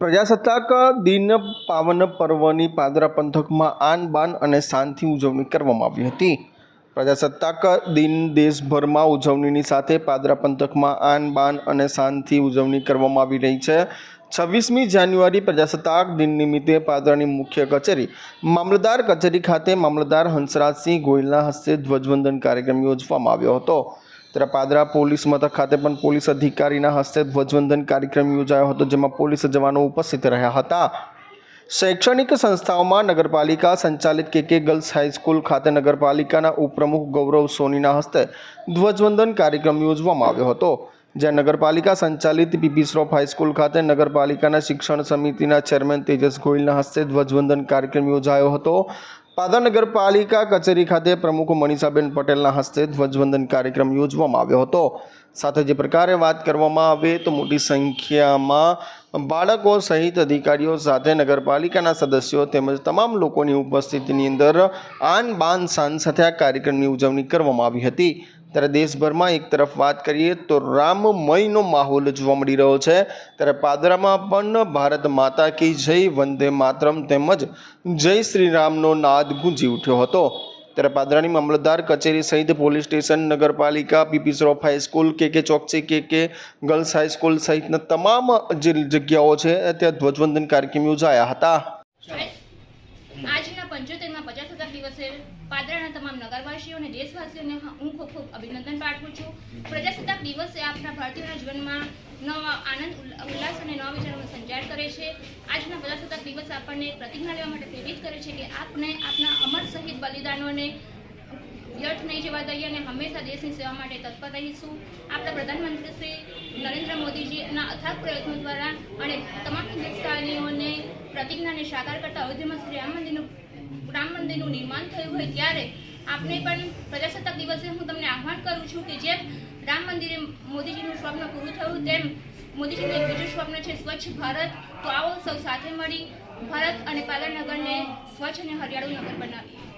પ્રજાસત્તાક દિન પાવન પર્વની પાદરા પંથકમાં આન બાન અને શાનથી ઉજવણી કરવામાં આવી હતી. પ્રજાસત્તાક દિન દેશભરમાં ઉજવણીની સાથે પાદરા પંથકમાં આન બાન અને શાનથી ઉજવણી કરવામાં આવી રહી છે. છવ્વીસમી જાન્યુઆરી પ્રજાસત્તાક દિન નિમિત્તે પાદરાની મુખ્ય કચેરી, મામલતદાર કચેરી ખાતે મામલતદાર હંસરાજસિંહ ગોયલના હસ્તે ધ્વજવંદન કાર્યક્રમ યોજવામાં આવ્યો હતો. ત્યારે પાદરા પોલીસ મથક ખાતે પણ પોલીસ અધિકારીના હસ્તે ધ્વજવંદન કાર્યક્રમ યોજાયો હતો, જેમાં પોલીસ જવાનો ઉપસ્થિત રહ્યા હતા. શૈક્ષણિક સંસ્થાઓમાં નગરપાલિકા સંચાલિત કે કે ગર્લ્સ હાઈસ્કૂલ ખાતે નગરપાલિકાના ઉપપ્રમુખ ગૌરવ સોનીના હસ્તે ધ્વજવંદન કાર્યક્રમ યોજવામાં આવ્યો હતો. જ્યાં નગરપાલિકા સંચાલિત પીપી શ્રોફ હાઈસ્કૂલ ખાતે નગરપાલિકાના શિક્ષણ સમિતિના ચેરમેન તેજસ ગોયલના હસ્તે ધ્વજવંદન કાર્યક્રમ યોજાયો હતો. પાદરા નગરપાલિકા કચેરી ખાતે પ્રમુખ મનીષાબેન પટેલના હસ્તે ધ્વજવંદન કાર્યક્રમ યોજવામાં આવ્યો હતો. સાથે જે પ્રકારે વાત કરવામાં આવે તો મોટી સંખ્યામાં બાળકો સહિત અધિકારીઓ સાથે નગરપાલિકાના સદસ્યો તેમજ તમામ લોકોની ઉપસ્થિતિની અંદર આન બાન શાન સાથે આ કાર્યક્રમની ઉજવણી કરવામાં આવી હતી. ત્યારે દેશભરમાં એક તરફ વાત કરીએ તો રામમયનો માહોલ જોવા મળી રહ્યો છે. ત્યારે પાદરામાં પણ ભારત માતા કી જય, વંદે માતરમ તેમજ જય શ્રી રામનો નાદ ગુંજી ઉઠ્યો હતો. ત્યારે પાદરાની મામલતદાર કચેરી સહિત પોલીસ સ્ટેશન, નગરપાલિકા, PP Shroff high school K K Choksi, કે કે ગર્લ્સ હાઈસ્કૂલ સહિતના તમામ જે જગ્યાઓ છે, ત્યાં ધ્વજવંદન કાર્યક્રમ યોજાયા હતા. આજના પંચોતેરમાં પ્રજાસત્તાક દિવસે પાદરાના તમામ નગરવાસીઓ અને દેશવાસીઓને હું ખૂબ ખૂબ અભિનંદન પાઠવું છું. પ્રજાસત્તાક દિવસે આપણા ભારતીયોના જીવનમાં નવા આનંદ ઉલ્લાસ અને નવા વિચારોનો સંચાર કરે છે. આજના પ્રજાસત્તાક દિવસ આપણને પ્રતિજ્ઞા લેવા માટે પ્રેરિત કરે છે કે આપણે આપના અમર શહીદ બલિદાનોને વ્યર્થ નહીં જવા દઈએ અને હંમેશા દેશની સેવા માટે તત્પર રહીશું. આપણા પ્રધાનમંત્રી શ્રી નરેન્દ્ર મોદીજીના અથાગ પ્રયત્નો દ્વારા અને તમામ હિન્દુસ્તાનીઓને પ્રતિજ્ઞાને સાકાર કરતા અયોધ્યામાં શ્રી રામ મંદિરનું રામ મંદિરનું નિર્માણ થયું હોય ત્યારે આપણે પણ પ્રજાસત્તાક દિવસે હું તમને આહ્વાન કરું છું કે જેમ રામ મંદિરે મોદીજીનું સ્વપ્ન પૂરું થયું, તેમ મોદીજીનું બીજું સ્વપ્ન છે સ્વચ્છ ભારત. તો આવો સૌ સાથે મળી ભારત અને પાલનગરને સ્વચ્છ અને હરિયાળું નગર બનાવીએ.